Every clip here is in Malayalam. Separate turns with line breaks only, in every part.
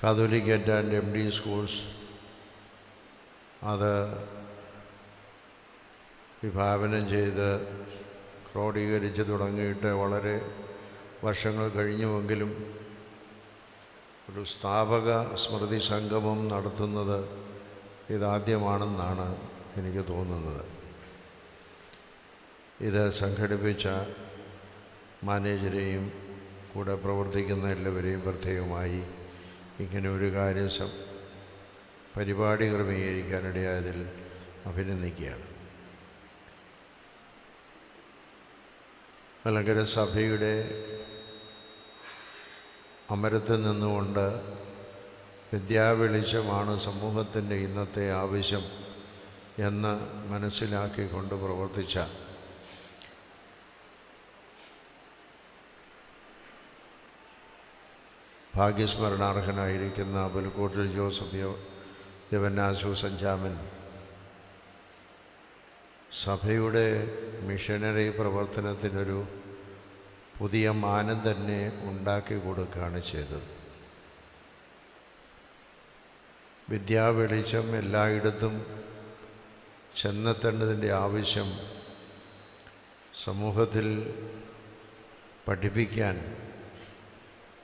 Catholicate and M D schools. അത് വിഭാവനം ചെയ്ത് ക്രോഡീകരിച്ച് തുടങ്ങിയിട്ട് വളരെ വർഷങ്ങൾ കഴിഞ്ഞുവെങ്കിലും ഒരു സ്ഥാപക സ്മൃതി സംഗമം നടത്തുന്നത് ഇതാദ്യമാണെന്നാണ് എനിക്ക് തോന്നുന്നത്. ഇത് സംഘടിപ്പിച്ച മാനേജരെയും കൂടെ പ്രവർത്തിക്കുന്ന എല്ലാവരെയും പ്രത്യേകമായി ഇങ്ങനെ ഒരു കാര്യം പരിപാടി ക്രമീകരിക്കാനിടയായതിൽ അഭിനന്ദിക്കുകയാണ്. മലങ്കര സഭയുടെ അമരത്തിൽ നിന്നുകൊണ്ട് വിദ്യാവെളിച്ചമാണ് സമൂഹത്തിന്റെ ഇന്നത്തെ ആവശ്യം എന്ന് മനസ്സിലാക്കിക്കൊണ്ട് പ്രവർത്തിച്ച ഭാഗ്യസ്മരണാർഹനായിരിക്കുന്ന പുൽക്കോട്ടിൽ ജോസഫ് യോ- ദേവന്നാസു സഞ്ചാമൻ. സഭയുടെ മിഷനറി പ്രവർത്തനത്തിനൊരു പുതിയ മാനം തന്നെ ഉണ്ടാക്കി കൊടുക്കുകയാണ് ചെയ്തത്. വിദ്യാവെളിച്ചം എല്ലായിടത്തും ചെന്നെത്തേണ്ടതിന്റെ ആവശ്യം സമൂഹത്തിൽ പഠിപ്പിക്കാൻ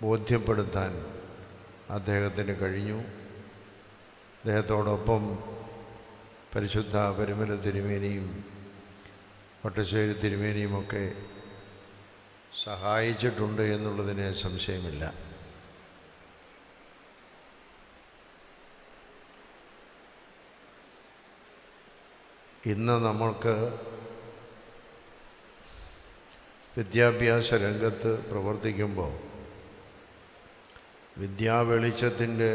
ബോധ്യപ്പെടുത്താൻ അദ്ദേഹത്തിന് കഴിഞ്ഞു. അദ്ദേഹത്തോടൊപ്പം പരിശുദ്ധ പരിമല തിരുമേനിയും വട്ടശ്ശേരി തിരുമേനിയുമൊക്കെ സഹായിച്ചിട്ടുണ്ട് എന്നുള്ളതിന് സംശയമില്ല. ഇന്ന് നമ്മൾക്ക് വിദ്യാഭ്യാസ രംഗത്ത് പ്രവർത്തിക്കുമ്പോൾ വിദ്യാവെളിച്ചത്തിന്റെ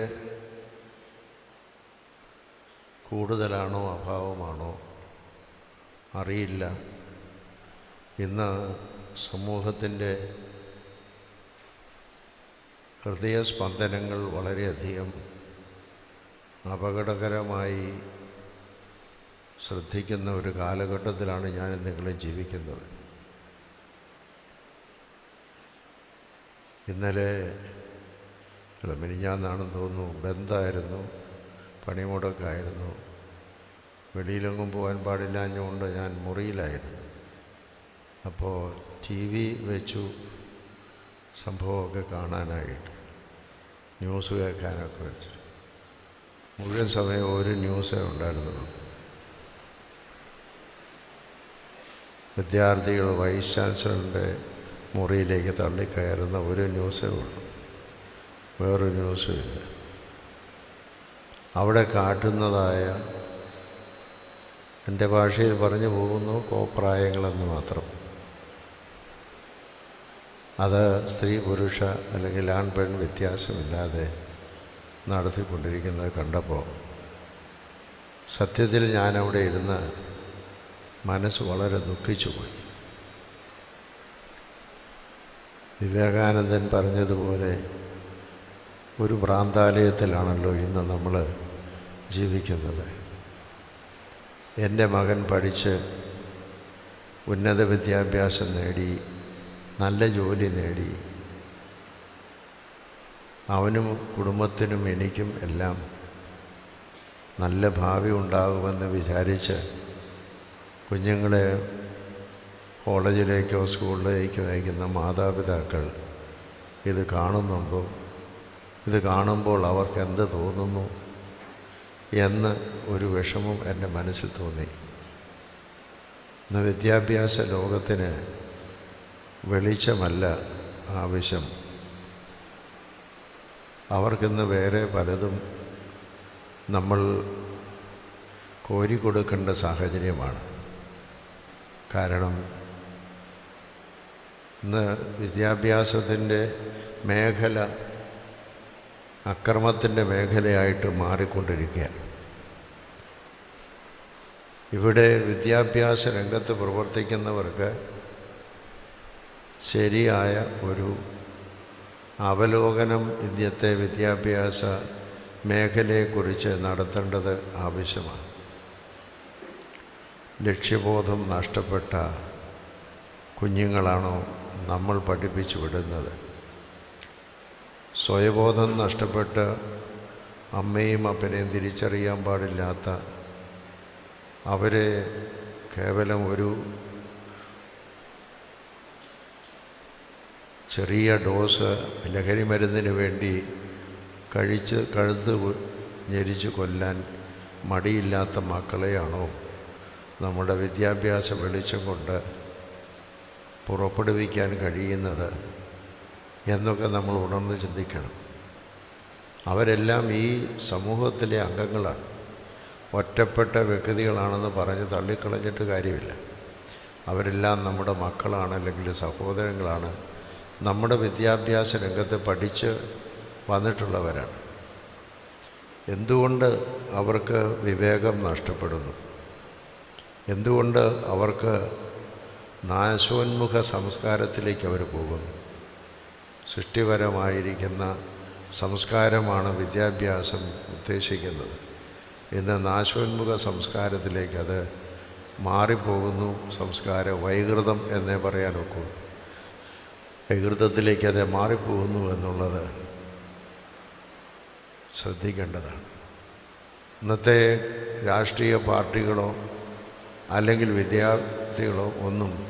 കൂടുതലാണോ അഭാവമാണോ അറിയില്ല. ഇന്ന് സമൂഹത്തിന്റെ ഹൃദയസ്പന്ദനങ്ങൾ വളരെയധികം അപകടകരമായി ശ്രദ്ധിക്കുന്ന ഒരു കാലഘട്ടത്തിലാണ് ഞാൻ നിങ്ങളെ ജീവിക്കുന്നത്. ഇന്നലെ അല്ല തോന്നുന്നു ബന്ധായിരുന്നു പണിമുടക്കായിരുന്നു വെളിയിലെങ്ങും പോകാൻ പാടില്ലാഞ്ഞുകൊണ്ട് ഞാൻ മുറിയിലായിരുന്നു. അപ്പോൾ ടി വി വെച്ചു സംഭവമൊക്കെ കാണാനായിട്ട് ന്യൂസ് കേൾക്കാനൊക്കെ വെച്ച്. മുഴുവൻ സമയം ഒരു ന്യൂസേ ഉണ്ടായിരുന്നുള്ളൂ. വിദ്യാർത്ഥികൾ വൈസ് ചാൻസലറിന്റെ മുറിയിലേക്ക് തള്ളിക്കയറുന്ന ഒരു ന്യൂസേ ഉള്ളൂ. വേറൊരു ന്യൂസും ഇല്ല അവിടെ കാട്ടുന്നതായ എന്റെ ഭാഷയിൽ പറഞ്ഞു പോകുന്നു കോപ്രായങ്ങളെന്ന് മാത്രം. അത് സ്ത്രീ പുരുഷ അല്ലെങ്കിൽ ആൺ പെൺ വ്യത്യാസമില്ലാതെ നടത്തിക്കൊണ്ടിരിക്കുന്നത് കണ്ടപ്പോൾ സത്യത്തിൽ ഞാനവിടെ ഇരുന്ന് മനസ്സ് വളരെ ദുഃഖിച്ചു പോയി വിവേകാനന്ദൻ പറഞ്ഞതുപോലെ ഒരു ഭ്രാന്താലയത്തിലാണല്ലോ ഇന്ന് നമ്മൾ ജീവിക്കുന്നത്. എന്റെ മകൻ പഠിച്ച് ഉന്നത വിദ്യാഭ്യാസം നേടി നല്ല ജോലി നേടി. അവനും കുടുംബത്തിനും എനിക്കും എല്ലാം നല്ല ഭാവി ഉണ്ടാകുമെന്ന് വിചാരിച്ച് കുഞ്ഞുങ്ങളെ കോളേജിലേക്കോ സ്കൂളിലേക്കോ അയക്കുന്ന മാതാപിതാക്കൾ ഇത് കാണുന്നുണ്ടോ? ഇത് കാണുമ്പോൾ അവർക്ക് എന്ത് തോന്നുന്നു എന്ന് ഒരു വിഷമം എന്റെ മനസ്സിൽ തോന്നി. ഇന്ന് വിദ്യാഭ്യാസ ലോകത്തിന് വെളിച്ചമല്ല ആവശ്യം. അവർക്കിന്ന് വേറെ പലതും നമ്മൾ കോരിക്കൊടുക്കേണ്ട സാഹചര്യമാണ്. കാരണം ഇന്ന് വിദ്യാഭ്യാസത്തിന്റെ മേഖല അക്രമത്തിന്റെ മേഖലയായിട്ട് മാറിക്കൊണ്ടിരിക്കുകയാണ്. ഇവിടെ വിദ്യാഭ്യാസ രംഗത്ത് പ്രവർത്തിക്കുന്നവർക്ക് ശരിയായ ഒരു അവലോകനം ഇന്നത്തെ വിദ്യാഭ്യാസ മേഖലയെക്കുറിച്ച് നടത്തേണ്ടത് ആവശ്യമാണ്. ലക്ഷ്യബോധം നഷ്ടപ്പെട്ട കുഞ്ഞുങ്ങളാണോ നമ്മൾ പഠിപ്പിച്ചു വിടുന്നത്? സ്വയബോധം നഷ്ടപ്പെട്ട് അമ്മയും അപ്പനെയും തിരിച്ചറിയാൻ പാടില്ലാത്ത അവരെ കേവലം ഒരു ചെറിയ ഡോസ് ലഹരി മരുന്നിന് വേണ്ടി കഴിച്ച് കഴുത്ത് ഞെരിച്ച് കൊല്ലാൻ മടിയില്ലാത്ത മക്കളെയാണോ? നമ്മുടെ വിദ്യാഭ്യാസ വെളിച്ചം കൊണ്ട് പുറപ്പെടുവിക്കാൻ കഴിയുന്നത് എന്നൊക്കെ നമ്മൾ ഉണർന്ന് ചിന്തിക്കണം. അവരെല്ലാം ഈ സമൂഹത്തിലെ അംഗങ്ങളാണ്. ഒറ്റപ്പെട്ട വ്യക്തികളാണെന്ന് പറഞ്ഞ് തള്ളിക്കളഞ്ഞിട്ട് കാര്യമില്ല. അവരെല്ലാം നമ്മുടെ മക്കളാണ് അല്ലെങ്കിൽ സഹോദരങ്ങളാണ്. നമ്മുടെ വിദ്യാഭ്യാസ രംഗത്ത് പഠിച്ച് വന്നിട്ടുള്ളവരാണ്. എന്തുകൊണ്ട് അവർക്ക് വിവേകം നഷ്ടപ്പെടുന്നു? എന്തുകൊണ്ട് അവർക്ക് നാശോന്മുഖ സംസ്കാരത്തിലേക്ക് അവർ പോകുന്നു? സൃഷ്ടിപരമായിരിക്കുന്ന സംസ്കാരമാണ് വിദ്യാഭ്യാസം ഉദ്ദേശിക്കുന്നത്. ഇന്ന് നാശോന്മുഖ സംസ്കാരത്തിലേക്ക് അത് മാറിപ്പോകുന്നു. സംസ്കാര വൈകൃതം എന്നേ പറയാൻ ഒക്കൂ. വൈകൃതത്തിലേക്ക് അത് മാറിപ്പോകുന്നു എന്നുള്ളത് ശ്രദ്ധിക്കേണ്ടതാണ്. ഇന്നത്തെ രാഷ്ട്രീയ പാർട്ടികളോ അല്ലെങ്കിൽ വിദ്യാർത്ഥികളോ ഒന്നും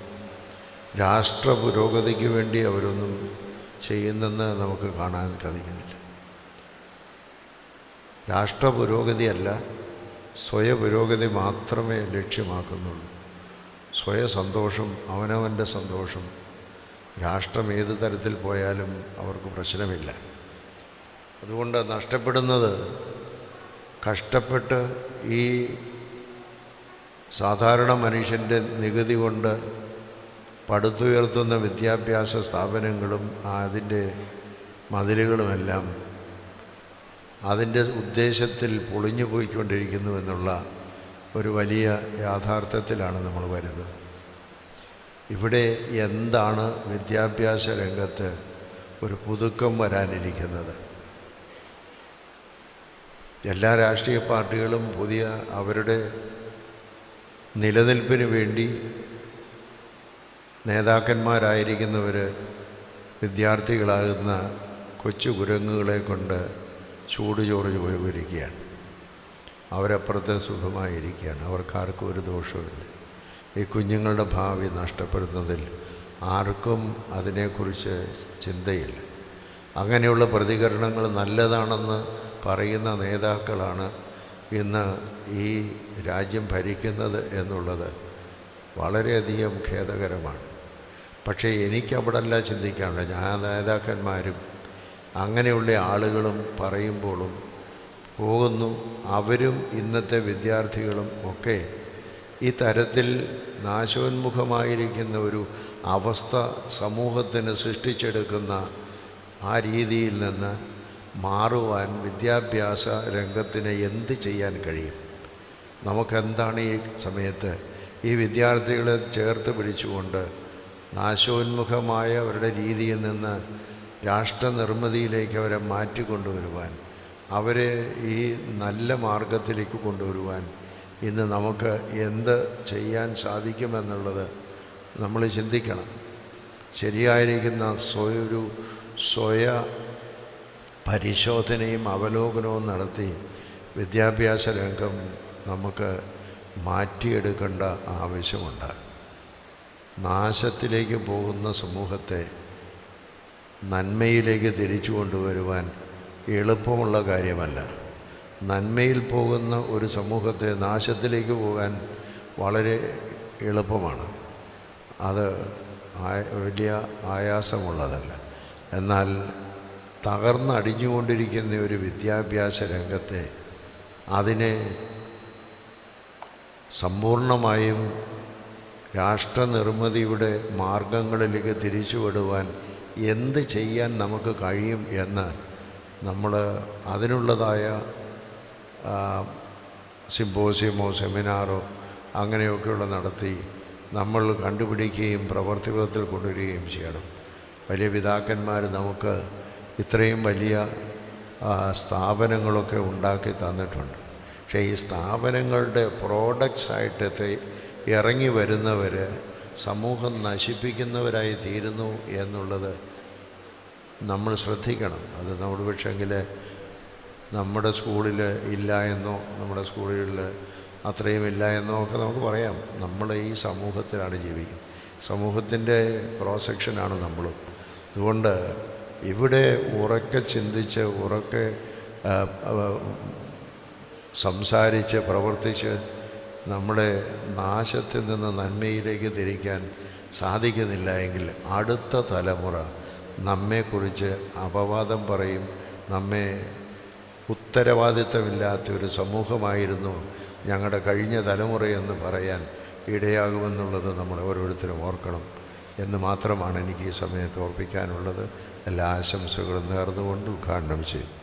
രാഷ്ട്ര പുരോഗതിക്ക് വേണ്ടി അവരൊന്നും ചെയ്യുന്നെന്ന് നമുക്ക് കാണാൻ സാധിക്കുന്നില്ല രാഷ്ട്ര പുരോഗതിയല്ല സ്വയ പുരോഗതി മാത്രമേ ലക്ഷ്യമാക്കുന്നുള്ളൂ. സ്വയ സന്തോഷം അവനവന്റെ സന്തോഷം. രാഷ്ട്രം ഏത് തരത്തിൽ പോയാലും അവർക്ക് പ്രശ്നമില്ല. അതുകൊണ്ട് നഷ്ടപ്പെടുന്നത് കഷ്ടപ്പെട്ട് ഈ സാധാരണ മനുഷ്യന്റെ നികുതി കൊണ്ട് പടുത്തുയർത്തുന്ന വിദ്യാഭ്യാസ സ്ഥാപനങ്ങളും അതിന്റെ മതിലുകളുമെല്ലാം അതിന്റെ ഉദ്ദേശത്തിൽ പൊളിഞ്ഞു പോയിക്കൊണ്ടിരിക്കുന്നു എന്നുള്ള ഒരു വലിയ യാഥാർത്ഥ്യത്തിലാണ് നമ്മൾ വരുന്നത്. ഇവിടെ എന്താണ് വിദ്യാഭ്യാസ രംഗത്ത് ഒരു പുതുക്കം വരാനിരിക്കുന്നത്? എല്ലാ രാഷ്ട്രീയ പാർട്ടികളും പുതിയ അവരുടെ നിലനിൽപ്പിന് വേണ്ടി നേതാക്കന്മാരായിരിക്കുന്നവർ വിദ്യാർത്ഥികളാകുന്ന കൊച്ചു കുരങ്ങുകളെ കൊണ്ട് ചൂട് ചോറ് ഒരുക്കുകയാണ് അവരപ്പുറത്ത് സുഖമായിരിക്കുകയാണ്. അവർക്കാർക്കും ഒരു ദോഷവുമില്ല. ഈ കുഞ്ഞുങ്ങളുടെ ഭാവി നഷ്ടപ്പെടുന്നതിൽ ആർക്കും അതിനെക്കുറിച്ച് ചിന്തയില്ല. അങ്ങനെയുള്ള പ്രതികരണങ്ങൾ നല്ലതാണെന്ന് പറയുന്ന നേതാക്കളാണ് ഇന്ന് ഈ രാജ്യം ഭരിക്കുന്നത് എന്നുള്ളത് വളരെയധികം ഖേദകരമാണ്. പക്ഷേ എനിക്കവിടല്ല ചിന്തിക്കാനുള്ളത്. ഞാൻ നേതാക്കന്മാരും അങ്ങനെയുള്ള ആളുകളും പറയുമ്പോഴും പോകുന്നു. അവരും ഇന്നത്തെ വിദ്യാർത്ഥികളും ഒക്കെ ഈ തരത്തിൽ നാശോന്മുഖമായിരിക്കുന്ന ഒരു അവസ്ഥ സമൂഹത്തിന് സൃഷ്ടിച്ചെടുക്കുന്ന ആ രീതിയിൽ നിന്ന് മാറുവാൻ വിദ്യാഭ്യാസ രംഗത്തിന് എന്ത് ചെയ്യാൻ കഴിയും? നമുക്കെന്താണ് ഈ സമയത്ത് ഈ വിദ്യാർത്ഥികളെ ചേർത്ത് പിടിച്ചുകൊണ്ട് നാശോന്മുഖമായ അവരുടെ രീതിയിൽ നിന്ന് രാഷ്ട്രനിർമ്മിതിയിലേക്ക് അവരെ മാറ്റിക്കൊണ്ടുവരുവാൻ അവരെ ഈ നല്ല മാർഗത്തിലേക്ക് കൊണ്ടുവരുവാൻ ഇന്ന് നമുക്ക് എന്ത് ചെയ്യാൻ സാധിക്കുമെന്നുള്ളത് നമ്മൾ ചിന്തിക്കണം. ശരിയായിരിക്കുന്ന സ്വയ ഒരു സ്വയ പരിശോധനയും അവലോകനവും നടത്തി വിദ്യാഭ്യാസ രംഗം നമുക്ക് മാറ്റിയെടുക്കേണ്ട ആവശ്യമുണ്ട്. നാശത്തിലേക്ക് പോകുന്ന സമൂഹത്തെ നന്മയിലേക്ക് തിരിച്ചു കൊണ്ടുവരുവാൻ എളുപ്പമുള്ള കാര്യമല്ല. നന്മയിൽ പോകുന്ന ഒരു സമൂഹത്തെ നാശത്തിലേക്ക് പോകാൻ വളരെ എളുപ്പമാണ്. അത് വലിയ ആയാസമുള്ളതല്ല. എന്നാൽ തകർന്നടിഞ്ഞുകൊണ്ടിരിക്കുന്ന ഒരു വിദ്യാഭ്യാസ രംഗത്തെ അതിനെ സമ്പൂർണമായും രാഷ്ട്രനിർമ്മിതിയുടെ മാർഗങ്ങളിലേക്ക് തിരിച്ചുവിടുവാൻ എന്ത് ചെയ്യാൻ നമുക്ക് കഴിയും എന്ന് നമ്മൾ അതിനുള്ളതായ സിമ്പോസിയമോ സെമിനാറോ അങ്ങനെയൊക്കെയുള്ള നടത്തി നമ്മൾ കണ്ടുപിടിക്കുകയും പ്രവർത്തിപഥത്തിൽ കൊണ്ടുവരികയും ചെയ്യണം. വലിയ പിതാക്കന്മാർ നമുക്ക് ഇത്രയും വലിയ സ്ഥാപനങ്ങളൊക്കെ ഉണ്ടാക്കി തന്നിട്ടുണ്ട്. പക്ഷേ ഈ സ്ഥാപനങ്ങളുടെ പ്രോഡക്ട്സ് ആയിട്ട് ഇറങ്ങി വരുന്നവർ സമൂഹം നശിപ്പിക്കുന്നവരായി തീരുന്നു എന്നുള്ളത് നമ്മൾ ശ്രദ്ധിക്കണം. അത് നമ്മുടെ പക്ഷെങ്കിൽ നമ്മുടെ സ്കൂളിൽ ഇല്ല എന്നോ നമ്മുടെ സ്കൂളുകളിൽ അത്രയും ഇല്ല എന്നോ ഒക്കെ നമുക്ക് പറയാം. നമ്മൾ ഈ സമൂഹത്തിലാണ് ജീവിക്കുന്നത്. സമൂഹത്തിന്റെ ക്രോസ് സെക്ഷനാണ് നമ്മളും. അതുകൊണ്ട് ഇവിടെ ഉറക്കെ ചിന്തിച്ച് ഉറക്കെ സംസാരിച്ച് പ്രവർത്തിച്ച് നമ്മുടെ നാശത്തിൽ നിന്ന് നന്മയിലേക്ക് തിരിക്കാൻ സാധിക്കുന്നില്ല എങ്കിൽ അടുത്ത തലമുറ നമ്മെക്കുറിച്ച് അപവാദം പറയും നമ്മെ ഉത്തരവാദിത്തമില്ലാത്ത ഒരു സമൂഹമായിരുന്നു ഞങ്ങളുടെ കഴിഞ്ഞ തലമുറയെന്ന് പറയാൻ ഇടയാകുമെന്നുള്ളത് നമ്മൾ ഓരോരുത്തരും ഓർക്കണം എന്ന് മാത്രമാണ് എനിക്ക് ഈ സമയത്ത് ഓർപ്പിക്കാനുള്ളത്. എല്ലാ ആശംസകളും നേർന്നുകൊണ്ട് ഉദ്ഘാടനം ചെയ്തു